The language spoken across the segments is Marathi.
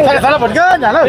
Salah, salah, pergi, jalan.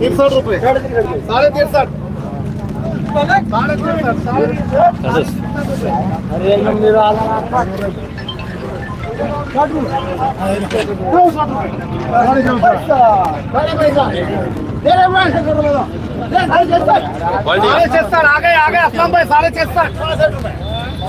तिरसठ रुपये. साडे तिरसठ साडे तिरसठ साडे साडे छत्तर आगे असलम भाई साडे छत्तर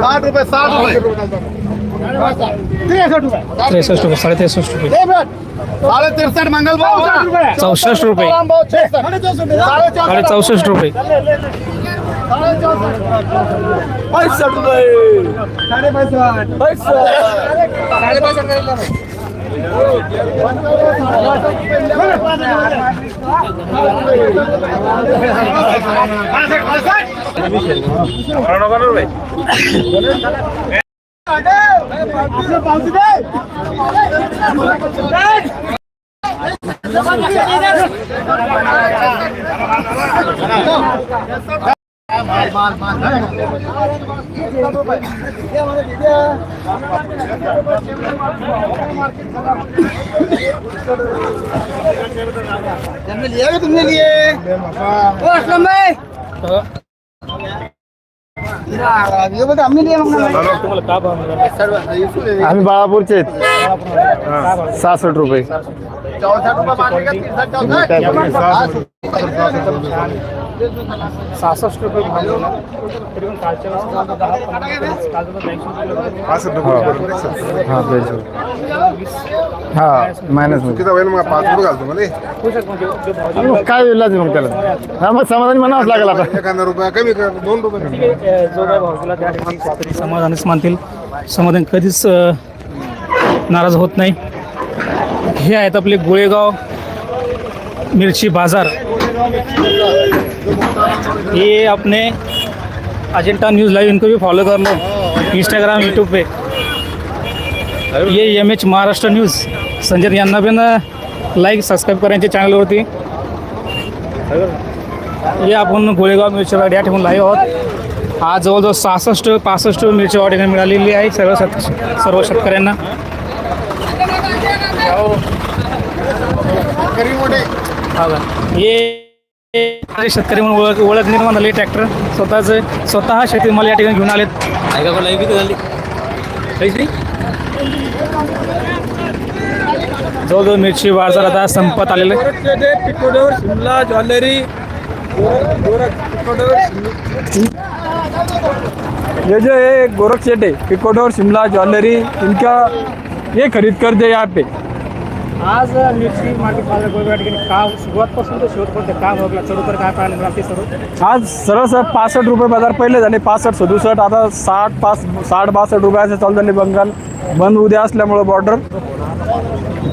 साठ रुपये साठ रुपये त्रेसष्ट रुपये साडे त्रेसष्ट रुपये. साडे तिरसठ मंगल चौसष्ट रुपये. साडे चौसष्ट रुपये. पैसठ रुपये. पैसठ तुमने लिया तुमने लिए ओ असलम भाई ये बता हमने लिया तुम्हाला का भाव मिळाला? आम्ही बाळापूरचे आहेत सहासष्ट रुपये. सहासष्ट रुपये भाव. तरी पण कालच्या वेळेस दहा रुपये. हा हा मायनसमध्ये किती होईल मग पाच रुपये घालतो मला. म्हणजे काय इलाज मग त्याला? हा मग समाधानी म्हणावंच लागेल आता. एखादा रुपया कमी कर दोन रुपये जो काय भाव त्या ठिकाणी शेतकरी समाधानच मानतील. समाधान कधीच नाराज होत नाही. हे आहेत आपले गोळेगाव मिरची बाजार. ये अपने अजेंटा न्यूज़ लाइव इनको भी फॉलो कर लो। इंस्टाग्राम यूट्यूब पे। ये M H Maharashtra news Sanjay यांना पण लाईक सबस्क्राईब करायचे चॅनलवरती हे आपण गोळेगाव मिरचीवाडी या ठिकाणी लाईव्ह आहोत। आज जवळजवळ सहासष्ट पासष्ट मिरची वाढीने मिळालेली आहे सर्व शेत सर्व शेतकऱ्यांना? हे. हे शेतकरी म्हणून ओळख ओळख निर्माण झाली ट्रॅक्टर. स्वतःच स्वतः शेती मला या ठिकाणी घेऊन आलेत. जवळजवळ मिरची बाजार आता संपत आलेलं पिकोडोर शिमला ज्वेलरी ये जो है गोरख सेठ है पिकोडोर शिमला ज्वेलरी इनका ये खरीद कर दे यहाँ पे. आज मिरची मार्केट बाजार गोळेगाव ठिकाणी का सुरुवातपासून ते शेवटपर्यंत का बघला चढउतार काय पाहायला मिळाले सर्व? आज सरळ सर पासष्ट रुपये बाजार पहिले झाले पासष्ट सदुसष्ट आता साठ पाच साठ बासष्ट रुपयाचे चालू झाले बंगाल. बंद उद्या असल्यामुळं बॉर्डर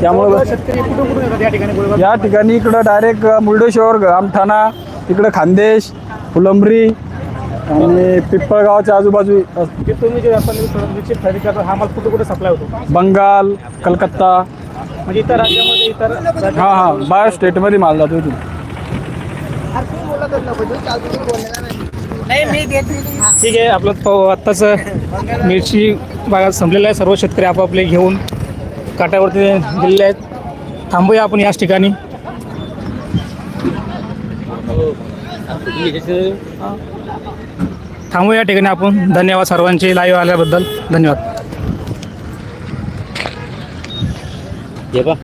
त्यामुळं शेतकरी कुठून कुठून येतात या ठिकाणी गोळेगाव या ठिकाणी इकडं डायरेक्ट मुर्डेश्वर आमठाणा इकडं खानदेश फुलंब्री आणि पिंपळगावच्या आजूबाजू तुम्ही जे व्यापारी मिरची खरेदी करता हा माल कुठे कुठे सप्लाय होतो? बंगाल कलकत्ता म्हणजे इतर राज्यामध्ये इतर हा हा. बाहेर स्टेटमध्ये माल जातो इथून. ठीक आहे आपलं तो आत्ताच मिरची बागा संपलेला आहे. सर्व शेतकरी आपापले घेऊन काट्यावरती गेलेले आहेत. थांबूया आपण याच ठिकाणी. थांबू या ठिकाणी आपण. धन्यवाद सर्वांचे. लाईव्ह आल्याबद्दल धन्यवाद. 别吧。